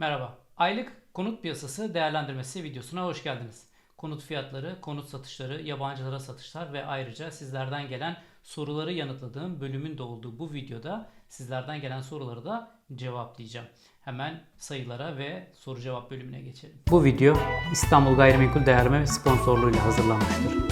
Merhaba. Aylık konut piyasası değerlendirmesi videosuna hoş geldiniz. Konut fiyatları, konut satışları, yabancılara satışlar ve ayrıca sizlerden gelen soruları yanıtladığım bölümün de olduğu bu videoda sizlerden gelen soruları da cevaplayacağım. Hemen sayılara ve soru cevap bölümüne geçelim. Bu video İstanbul Gayrimenkul Değerleme sponsorluğuyla hazırlanmıştır.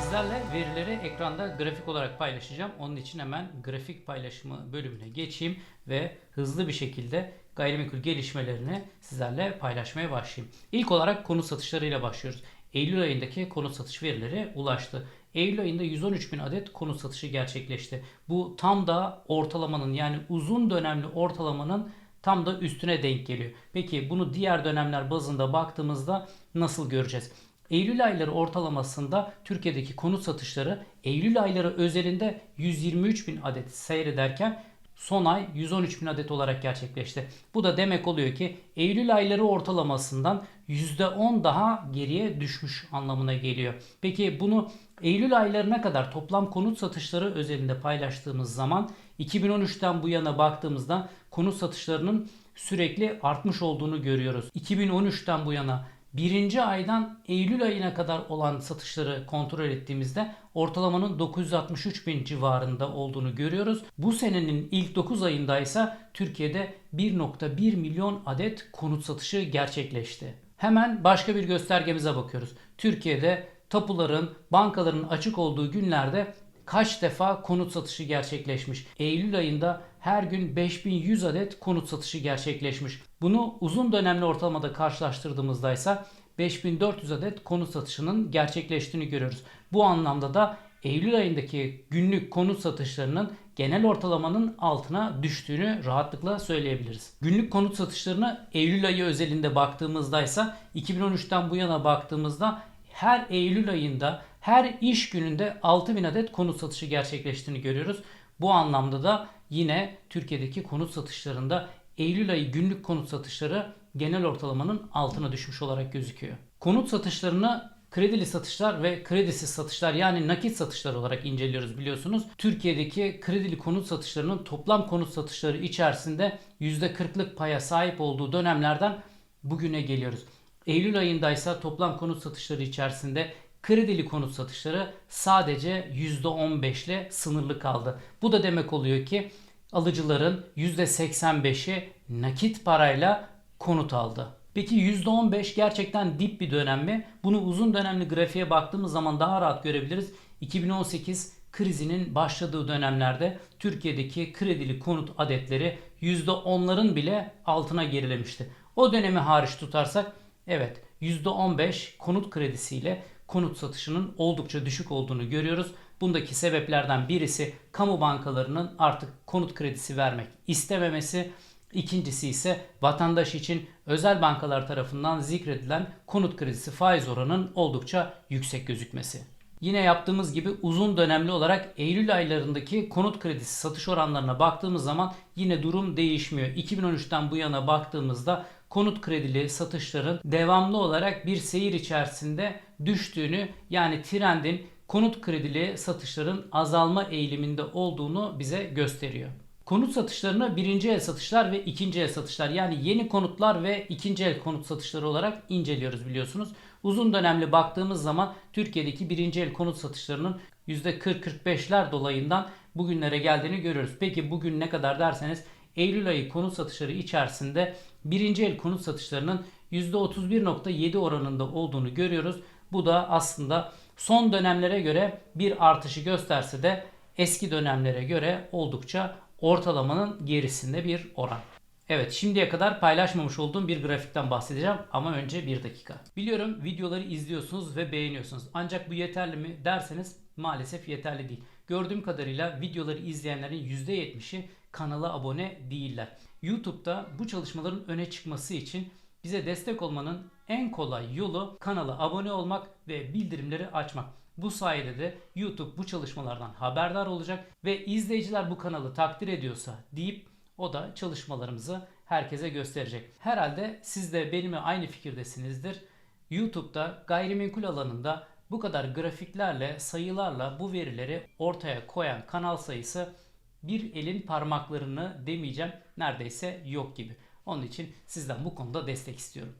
Sizlerle verileri ekranda grafik olarak paylaşacağım. Onun için hemen grafik paylaşımı bölümüne geçeyim ve hızlı bir şekilde gayrimenkul gelişmelerini sizlerle paylaşmaya başlayayım. İlk olarak konut satışlarıyla başlıyoruz. Eylül ayındaki konut satış verileri ulaştı. Eylül ayında 113 bin adet konut satışı gerçekleşti. Bu tam da ortalamanın yani uzun dönemli ortalamanın tam da üstüne denk geliyor. Peki bunu diğer dönemler bazında baktığımızda nasıl göreceğiz? Eylül ayları ortalamasında Türkiye'deki konut satışları Eylül ayları özelinde 123 bin adet seyrederken son ay 113 bin adet olarak gerçekleşti. Bu da demek oluyor ki Eylül ayları ortalamasından %10 daha geriye düşmüş anlamına geliyor. Peki bunu Eylül aylarına kadar toplam konut satışları özelinde paylaştığımız zaman 2013'ten bu yana baktığımızda konut satışlarının sürekli artmış olduğunu görüyoruz. 2013'ten bu yana birinci aydan Eylül ayına kadar olan satışları kontrol ettiğimizde ortalamanın 963 bin civarında olduğunu görüyoruz. Bu senenin ilk 9 ayında ise Türkiye'de 1.1 milyon adet konut satışı gerçekleşti. Hemen başka bir göstergemize bakıyoruz. Türkiye'de tapuların, bankaların açık olduğu günlerde kaç defa konut satışı gerçekleşmiş? Eylül ayında her gün 5100 adet konut satışı gerçekleşmiş. Bunu uzun dönemli ortalamada karşılaştırdığımızda ise 5400 adet konut satışının gerçekleştiğini görüyoruz. Bu anlamda da Eylül ayındaki günlük konut satışlarının genel ortalamanın altına düştüğünü rahatlıkla söyleyebiliriz. Günlük konut satışlarına Eylül ayı özelinde baktığımızda ise 2013'ten bu yana baktığımızda her Eylül ayında her iş gününde 6000 adet konut satışı gerçekleştiğini görüyoruz. Bu anlamda da yine Türkiye'deki konut satışlarında Eylül ayı günlük konut satışları genel ortalamanın altına düşmüş olarak gözüküyor. Konut satışlarını kredili satışlar ve kredisiz satışlar yani nakit satışlar olarak inceliyoruz biliyorsunuz. Türkiye'deki kredili konut satışlarının toplam konut satışları içerisinde %40'lık paya sahip olduğu dönemlerden bugüne geliyoruz. Eylül ayında ise toplam konut satışları içerisinde kredili konut satışları sadece %15 ile sınırlı kaldı. Bu da demek oluyor ki alıcıların %85'i nakit parayla konut aldı. Peki %15 gerçekten dip bir dönem mi? Bunu uzun dönemli grafiğe baktığımız zaman daha rahat görebiliriz. 2018 krizinin başladığı dönemlerde Türkiye'deki kredili konut adetleri %10'ların bile altına gerilemişti. O dönemi hariç tutarsak evet %15 konut kredisiyle konut satışının oldukça düşük olduğunu görüyoruz. Bundaki sebeplerden birisi kamu bankalarının artık konut kredisi vermek istememesi. İkincisi ise vatandaş için özel bankalar tarafından zikredilen konut kredisi faiz oranının oldukça yüksek gözükmesi. Yine yaptığımız gibi uzun dönemli olarak Eylül aylarındaki konut kredisi satış oranlarına baktığımız zaman yine durum değişmiyor. 2013'ten bu yana baktığımızda konut kredili satışların devamlı olarak bir seyir içerisinde düştüğünü yani trendin konut kredili satışların azalma eğiliminde olduğunu bize gösteriyor. Konut satışlarını birinci el satışlar ve ikinci el satışlar yani yeni konutlar ve ikinci el konut satışları olarak inceliyoruz biliyorsunuz. Uzun dönemli baktığımız zaman Türkiye'deki birinci el konut satışlarının %40-45'ler dolayından bugünlere geldiğini görüyoruz. Peki bugün ne kadar derseniz Eylül ayı konut satışları içerisinde birinci el konut satışlarının %31.7 oranında olduğunu görüyoruz. Bu da aslında son dönemlere göre bir artışı gösterse de eski dönemlere göre oldukça ortalamanın gerisinde bir oran. Evet şimdiye kadar paylaşmamış olduğum bir grafikten bahsedeceğim ama önce bir dakika. Biliyorum videoları izliyorsunuz ve beğeniyorsunuz. Ancak bu yeterli mi derseniz maalesef yeterli değil. Gördüğüm kadarıyla videoları izleyenlerin %70'i kanala abone değiller. YouTube'da bu çalışmaların öne çıkması için bize destek olmanın en kolay yolu kanala abone olmak ve bildirimleri açmak. Bu sayede de YouTube bu çalışmalardan haberdar olacak ve izleyiciler bu kanalı takdir ediyorsa deyip o da çalışmalarımızı herkese gösterecek. Herhalde siz de benimle aynı fikirdesinizdir. YouTube'da gayrimenkul alanında bu kadar grafiklerle, sayılarla bu verileri ortaya koyan kanal sayısı bir elin parmaklarını demeyeceğim neredeyse yok gibi. Onun için sizden bu konuda destek istiyorum.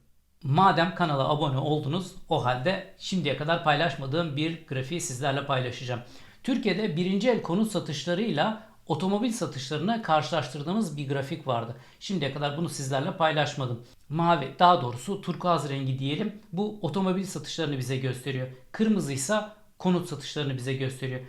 Madem kanala abone oldunuz o halde şimdiye kadar paylaşmadığım bir grafiği sizlerle paylaşacağım. Türkiye'de birinci el konut satışlarıyla otomobil satışlarını karşılaştırdığımız bir grafik vardı. Şimdiye kadar bunu sizlerle paylaşmadım. Mavi daha doğrusu turkuaz rengi diyelim bu otomobil satışlarını bize gösteriyor. Kırmızı ise konut satışlarını bize gösteriyor.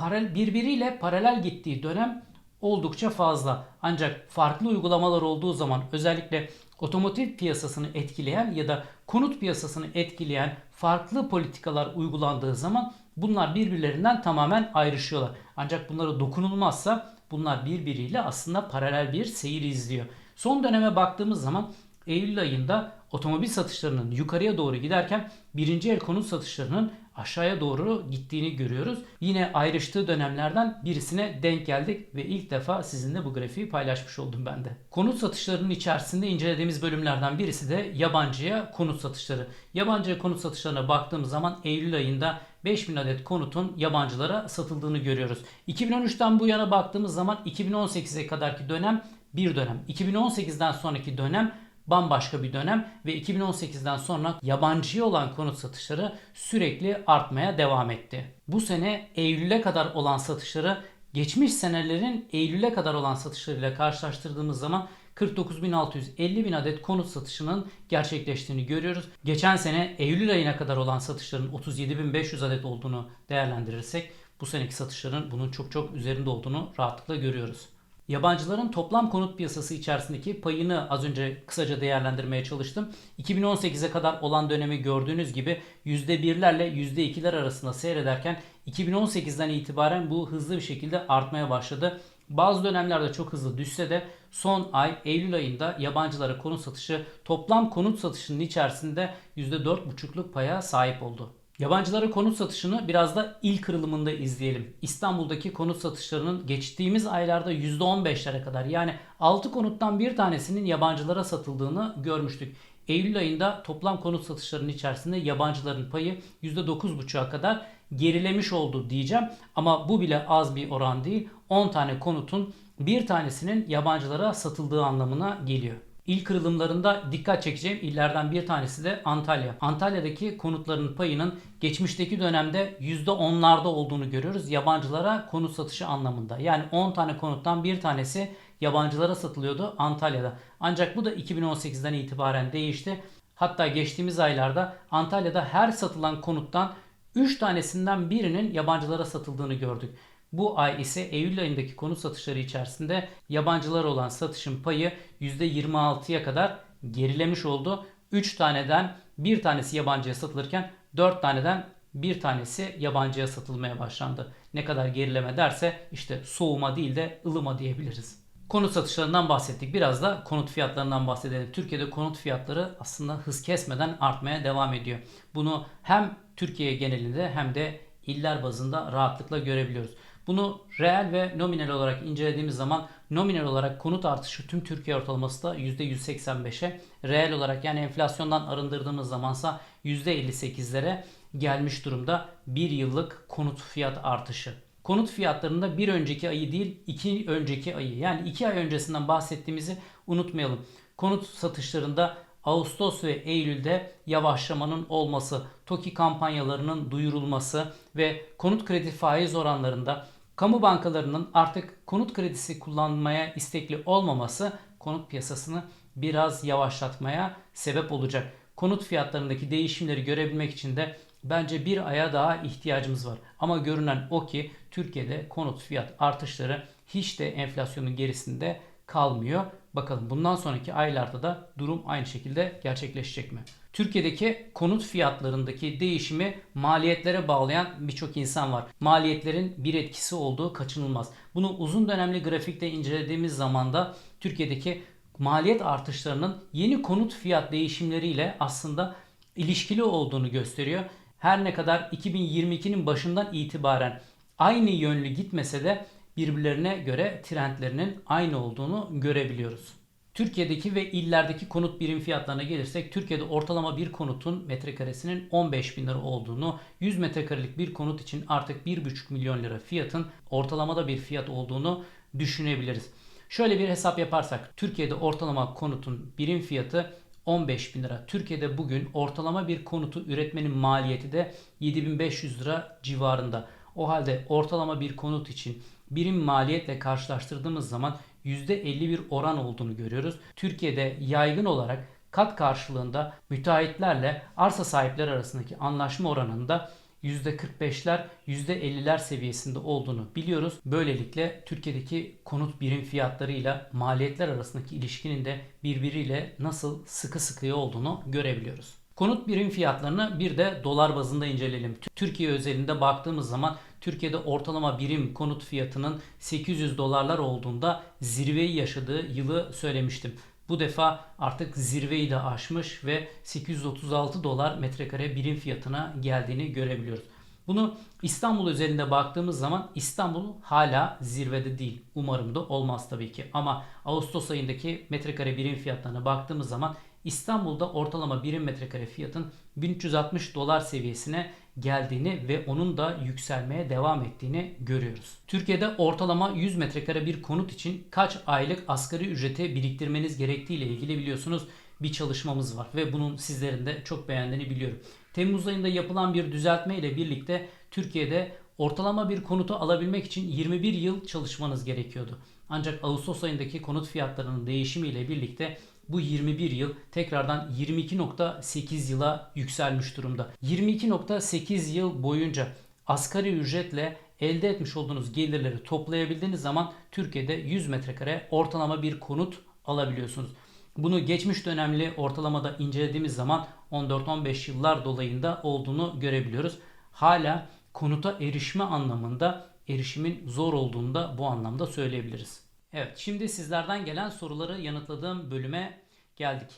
Paralel, birbiriyle paralel gittiği dönem oldukça fazla. Ancak farklı uygulamalar olduğu zaman özellikle otomotiv piyasasını etkileyen ya da konut piyasasını etkileyen farklı politikalar uygulandığı zaman bunlar birbirlerinden tamamen ayrışıyorlar. Ancak bunlara dokunulmazsa bunlar birbiriyle aslında paralel bir seyir izliyor. Son döneme baktığımız zaman Eylül ayında otomobil satışlarının yukarıya doğru giderken birinci el konut satışlarının aşağıya doğru gittiğini görüyoruz. Yine ayrıştığı dönemlerden birisine denk geldik ve ilk defa sizinle bu grafiği paylaşmış oldum ben de. Konut satışlarının içerisinde incelediğimiz bölümlerden birisi de yabancıya konut satışları. Yabancıya konut satışlarına baktığımız zaman Eylül ayında 5000 adet konutun yabancılara satıldığını görüyoruz. 2013'ten bu yana baktığımız zaman 2018'e kadarki dönem bir dönem. 2018'den sonraki dönem bambaşka bir dönem ve 2018'den sonra yabancıya olan konut satışları sürekli artmaya devam etti. Bu sene Eylül'e kadar olan satışları geçmiş senelerin Eylül'e kadar olan satışlarıyla karşılaştırdığımız zaman 49.650 bin adet konut satışının gerçekleştiğini görüyoruz. Geçen sene Eylül ayına kadar olan satışların 37.500 adet olduğunu değerlendirirsek bu seneki satışların bunun çok çok üzerinde olduğunu rahatlıkla görüyoruz. Yabancıların toplam konut piyasası içerisindeki payını az önce kısaca değerlendirmeye çalıştım. 2018'e kadar olan dönemi gördüğünüz gibi %1'lerle %2'ler arasında seyrederken 2018'den itibaren bu hızlı bir şekilde artmaya başladı. Bazı dönemlerde çok hızlı düşse de son ay Eylül ayında yabancılara konut satışı toplam konut satışının içerisinde %4,5'luk paya sahip oldu. Yabancılara konut satışını biraz da il kırılımında izleyelim. İstanbul'daki konut satışlarının geçtiğimiz aylarda %15'lere kadar yani 6 konuttan bir tanesinin yabancılara satıldığını görmüştük. Eylül ayında toplam konut satışlarının içerisinde yabancıların payı %9,5'a kadar gerilemiş oldu diyeceğim. Ama bu bile az bir oran değil. 10 tane konutun bir tanesinin yabancılara satıldığı anlamına geliyor. İl kırılımlarında dikkat çekeceğim illerden bir tanesi de Antalya. Antalya'daki konutların payının geçmişteki dönemde %10'larda olduğunu görüyoruz. Yabancılara konut satışı anlamında. Yani 10 tane konuttan bir tanesi yabancılara satılıyordu Antalya'da. Ancak bu da 2018'den itibaren değişti. Hatta geçtiğimiz aylarda Antalya'da her satılan konuttan 3 tanesinden birinin yabancılara satıldığını gördük. Bu ay ise Eylül ayındaki konut satışları içerisinde yabancılar olan satışın payı %26'ya kadar gerilemiş oldu. 3 taneden bir tanesi yabancıya satılırken 4 taneden bir tanesi yabancıya satılmaya başlandı. Ne kadar gerileme derse işte soğuma değil de ılıma diyebiliriz. Konut satışlarından bahsettik. Biraz da konut fiyatlarından bahsedelim. Türkiye'de konut fiyatları aslında hız kesmeden artmaya devam ediyor. Bunu hem Türkiye genelinde hem de iller bazında rahatlıkla görebiliyoruz. Bunu reel ve nominal olarak incelediğimiz zaman nominal olarak konut artışı tüm Türkiye ortalaması da %185'e, reel olarak yani enflasyondan arındırdığımız zamansa %58'lere gelmiş durumda bir yıllık konut fiyat artışı. Konut fiyatlarında bir önceki ayı değil iki önceki ayı yani iki ay öncesinden bahsettiğimizi unutmayalım. Konut satışlarında Ağustos ve Eylül'de yavaşlamanın olması, TOKİ kampanyalarının duyurulması ve konut kredi faiz oranlarında kamu bankalarının artık konut kredisi kullanmaya istekli olmaması konut piyasasını biraz yavaşlatmaya sebep olacak. Konut fiyatlarındaki değişimleri görebilmek için de bence bir aya daha ihtiyacımız var. Ama görünen o ki Türkiye'de konut fiyat artışları hiç de enflasyonun gerisinde kalmıyor. Bakalım bundan sonraki aylarda da durum aynı şekilde gerçekleşecek mi? Türkiye'deki konut fiyatlarındaki değişimi maliyetlere bağlayan birçok insan var. Maliyetlerin bir etkisi olduğu kaçınılmaz. Bunu uzun dönemli grafikte incelediğimiz zaman da Türkiye'deki maliyet artışlarının yeni konut fiyat değişimleriyle aslında ilişkili olduğunu gösteriyor. Her ne kadar 2022'nin başından itibaren aynı yönlü gitmese de birbirlerine göre trendlerinin aynı olduğunu görebiliyoruz. Türkiye'deki ve illerdeki konut birim fiyatlarına gelirsek Türkiye'de ortalama bir konutun metrekaresinin 15 bin lira olduğunu 100 metrekarelik bir konut için artık 1,5 milyon lira fiyatın ortalamada bir fiyat olduğunu düşünebiliriz. Şöyle bir hesap yaparsak Türkiye'de ortalama konutun birim fiyatı 15 bin lira. Türkiye'de bugün ortalama bir konutu üretmenin maliyeti de 7500 lira civarında. O halde ortalama bir konut için birim maliyetle karşılaştırdığımız zaman %50 bir oran olduğunu görüyoruz. Türkiye'de yaygın olarak kat karşılığında müteahhitlerle arsa sahipleri arasındaki anlaşma oranında %45'ler, %50'ler seviyesinde olduğunu biliyoruz. Böylelikle Türkiye'deki konut birim fiyatlarıyla maliyetler arasındaki ilişkinin de birbiriyle nasıl sıkı sıkıya olduğunu görebiliyoruz. Konut birim fiyatlarını bir de dolar bazında inceleyelim. Türkiye özelinde baktığımız zaman Türkiye'de ortalama birim konut fiyatının 800 dolarlar olduğunda zirveyi yaşadığı yılı söylemiştim. Bu defa artık zirveyi de aşmış ve 836 dolar metrekare birim fiyatına geldiğini görebiliyoruz. Bunu İstanbul özelinde baktığımız zaman İstanbul hala zirvede değil. Umarım da olmaz tabii ki. Ama Ağustos ayındaki metrekare birim fiyatlarına baktığımız zaman İstanbul'da ortalama birim metrekare fiyatın 1360 dolar seviyesine geldiğini ve onun da yükselmeye devam ettiğini görüyoruz. Türkiye'de ortalama 100 metrekare bir konut için kaç aylık asgari ücreti biriktirmeniz gerektiği ile ilgili biliyorsunuz bir çalışmamız var ve bunun sizlerin de çok beğendiğini biliyorum. Temmuz ayında yapılan bir düzeltme ile birlikte Türkiye'de ortalama bir konutu alabilmek için 21 yıl çalışmanız gerekiyordu. Ancak Ağustos ayındaki konut fiyatlarının değişimiyle birlikte bu 21 yıl tekrardan 22.8 yıla yükselmiş durumda. 22.8 yıl boyunca asgari ücretle elde etmiş olduğunuz gelirleri toplayabildiğiniz zaman Türkiye'de 100 metrekare ortalama bir konut alabiliyorsunuz. Bunu geçmiş dönemli ortalamada incelediğimiz zaman 14-15 yıllar dolayında olduğunu görebiliyoruz. Hala konuta erişme anlamında erişimin zor olduğunu da bu anlamda söyleyebiliriz. Evet şimdi sizlerden gelen soruları yanıtladığım bölüme geldik.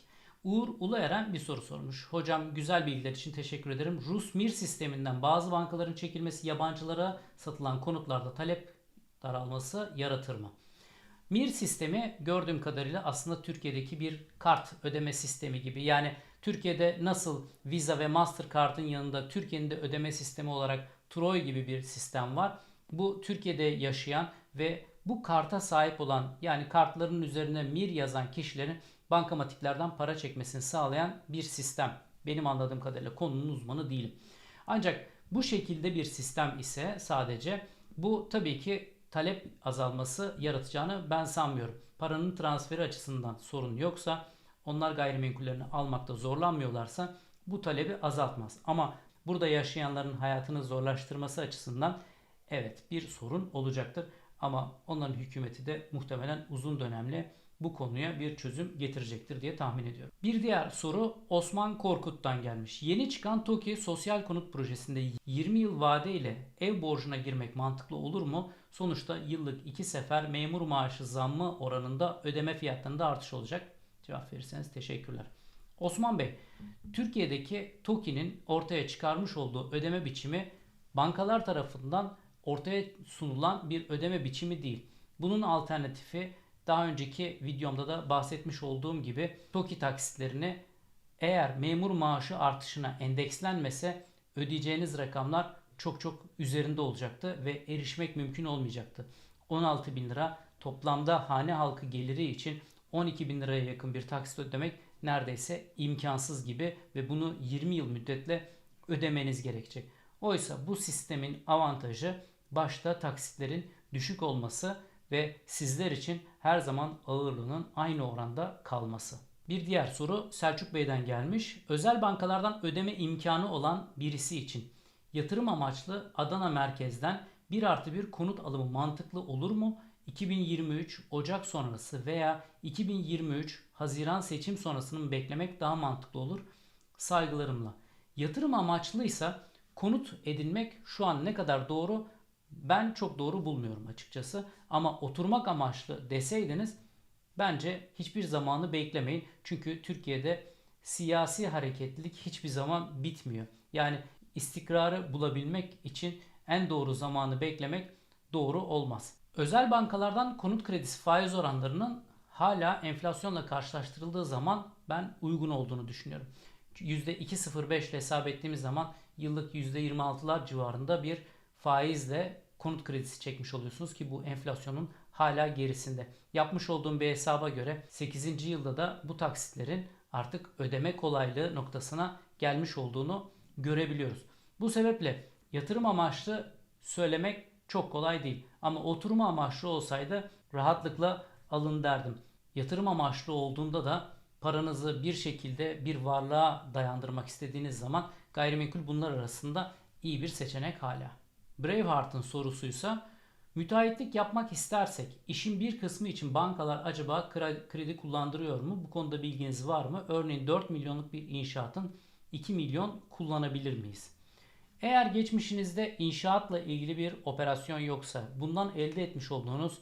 Uğur Ulueren bir soru sormuş. Hocam güzel bilgiler için teşekkür ederim. Rus MIR sisteminden bazı bankaların çekilmesi yabancılara satılan konutlarda talep daralması yaratır mı? MIR sistemi gördüğüm kadarıyla aslında Türkiye'deki bir kart ödeme sistemi gibi. Yani Türkiye'de nasıl Visa ve Mastercard'ın yanında Türkiye'nin de ödeme sistemi olarak Troy gibi bir sistem var. Bu Türkiye'de yaşayan ve bu karta sahip olan yani kartların üzerine MIR yazan kişilerin bankamatiklerden para çekmesini sağlayan bir sistem. Benim anladığım kadarıyla konunun uzmanı değilim. Ancak bu şekilde bir sistem ise sadece bu tabii ki talep azalması yaratacağını ben sanmıyorum. Paranın transferi açısından sorun yoksa onlar gayrimenkullerini almakta zorlanmıyorlarsa bu talebi azaltmaz. Ama burada yaşayanların hayatını zorlaştırması açısından evet bir sorun olacaktır. Ama onların hükümeti de muhtemelen uzun dönemli bu konuya bir çözüm getirecektir diye tahmin ediyorum. Bir diğer soru Osman Korkut'tan gelmiş. Yeni çıkan TOKİ sosyal konut projesinde 20 yıl vade ile ev borcuna girmek mantıklı olur mu? Sonuçta yıllık iki sefer memur maaşı zammı oranında ödeme fiyatlarında artış olacak. Cevap verirseniz teşekkürler. Osman Bey, Türkiye'deki TOKİ'nin ortaya çıkarmış olduğu ödeme biçimi bankalar tarafından ortaya sunulan bir ödeme biçimi değil. Bunun alternatifi daha önceki videomda da bahsetmiş olduğum gibi TOKİ taksitlerini eğer memur maaşı artışına endekslenmese ödeyeceğiniz rakamlar çok çok üzerinde olacaktı ve erişmek mümkün olmayacaktı. 16 bin lira toplamda hane halkı geliri için 12 bin liraya yakın bir taksit ödemek neredeyse imkansız gibi ve bunu 20 yıl müddetle ödemeniz gerekecek. Oysa bu sistemin avantajı başta taksitlerin düşük olması ve sizler için her zaman ağırlığının aynı oranda kalması. Bir diğer soru Selçuk Bey'den gelmiş. Özel bankalardan ödeme imkanı olan birisi için yatırım amaçlı Adana merkezden 1 artı 1 konut alımı mantıklı olur mu? 2023 Ocak sonrası veya 2023 Haziran seçim sonrasını beklemek daha mantıklı olur. Saygılarımla. Yatırım amaçlıysa konut edinmek şu an ne kadar doğru ben çok doğru bulmuyorum açıkçası. Ama oturmak amaçlı deseydiniz bence hiçbir zamanı beklemeyin. Çünkü Türkiye'de siyasi hareketlilik hiçbir zaman bitmiyor. Yani istikrarı bulabilmek için en doğru zamanı beklemek doğru olmaz. Özel bankalardan konut kredisi faiz oranlarının hala enflasyonla karşılaştırıldığı zaman ben uygun olduğunu düşünüyorum. %2.05 ile hesap ettiğimiz zaman yıllık %26'lar civarında bir faizle konut kredisi çekmiş oluyorsunuz ki bu enflasyonun hala gerisinde. Yapmış olduğum bir hesaba göre 8. yılda da bu taksitlerin artık ödeme kolaylığı noktasına gelmiş olduğunu görebiliyoruz. Bu sebeple yatırım amaçlı söylemek çok kolay değil. Ama oturma amaçlı olsaydı rahatlıkla alın derdim. Yatırım amaçlı olduğunda da paranızı bir şekilde bir varlığa dayandırmak istediğiniz zaman gayrimenkul bunlar arasında iyi bir seçenek hala. Braveheart'ın sorusuysa müteahhitlik yapmak istersek işin bir kısmı için bankalar acaba kre- kredi kullandırıyor mu? Bu konuda bilginiz var mı? Örneğin 4 milyonluk bir inşaatın 2 milyon kullanabilir miyiz? Eğer geçmişinizde inşaatla ilgili bir operasyon yoksa, bundan elde etmiş olduğunuz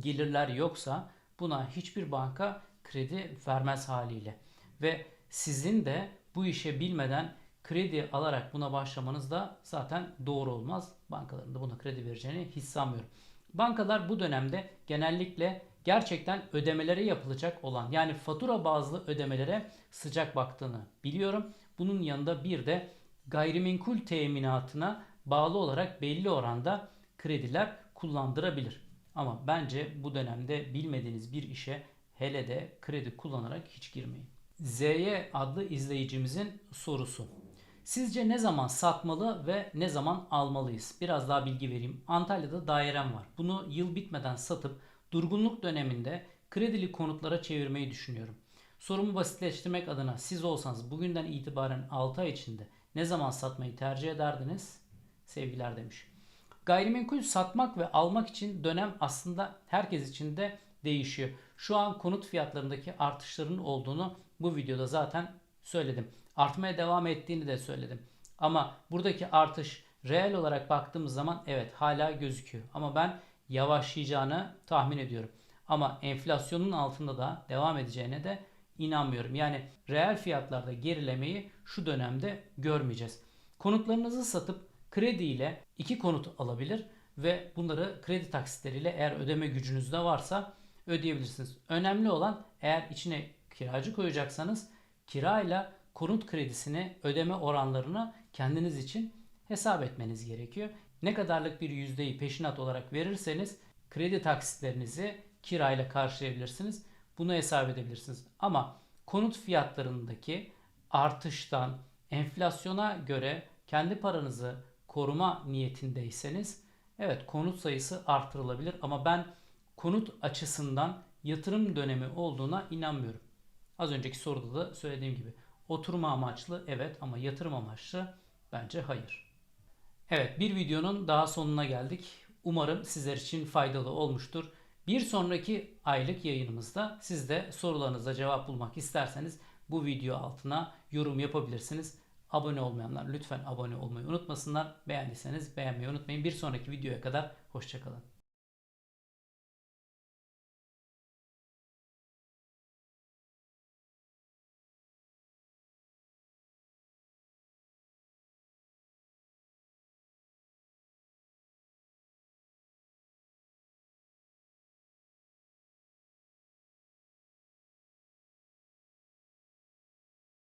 gelirler yoksa buna hiçbir banka kredi vermez haliyle. Ve sizin de bu işe bilmeden kredi alarak buna başlamanız da zaten doğru olmaz. Bankaların da buna kredi vereceğini hiç sanmıyorum. Bankalar bu dönemde genellikle gerçekten ödemelere yapılacak olan yani fatura bazlı ödemelere sıcak baktığını biliyorum. Bunun yanında bir de gayrimenkul teminatına bağlı olarak belli oranda krediler kullandırabilir. Ama bence bu dönemde bilmediğiniz bir işe hele de kredi kullanarak hiç girmeyin. Z'ye adlı izleyicimizin sorusu. Sizce ne zaman satmalı ve ne zaman almalıyız? Biraz daha bilgi vereyim. Antalya'da dairem var. Bunu yıl bitmeden satıp durgunluk döneminde kredili konutlara çevirmeyi düşünüyorum. Sorumu basitleştirmek adına siz olsanız bugünden itibaren 6 ay içinde ne zaman satmayı tercih ederdiniz? Sevgiler demiş. Gayrimenkul satmak ve almak için dönem aslında herkes için de değişiyor. Şu an konut fiyatlarındaki artışların olduğunu bu videoda zaten söyledim. Artmaya devam ettiğini de söyledim. Ama buradaki artış reel olarak baktığımız zaman evet hala gözüküyor. Ama ben yavaşlayacağını tahmin ediyorum. Ama enflasyonun altında da devam edeceğine de inanmıyorum. Yani reel fiyatlarda gerilemeyi şu dönemde görmeyeceğiz. Konutlarınızı satıp krediyle iki konut alabilir ve bunları kredi taksitleriyle eğer ödeme gücünüz de varsa ödeyebilirsiniz. Önemli olan eğer içine kiracı koyacaksanız kirayla konut kredisini ödeme oranlarını kendiniz için hesap etmeniz gerekiyor. Ne kadarlık bir yüzdeyi peşinat olarak verirseniz kredi taksitlerinizi kirayla karşılayabilirsiniz. Bunu hesap edebilirsiniz. Ama konut fiyatlarındaki artıştan enflasyona göre kendi paranızı koruma niyetindeyseniz evet konut sayısı artırılabilir ama ben konut açısından yatırım dönemi olduğuna inanmıyorum. Az önceki soruda da söylediğim gibi oturma amaçlı evet ama yatırım amaçlı bence hayır. Evet bir videonun daha sonuna geldik. Umarım sizler için faydalı olmuştur. Bir sonraki aylık yayınımızda siz de sorularınıza cevap bulmak isterseniz bu video altına yorum yapabilirsiniz. Abone olmayanlar lütfen abone olmayı unutmasınlar. Beğendiyseniz beğenmeyi unutmayın. Bir sonraki videoya kadar hoşçakalın.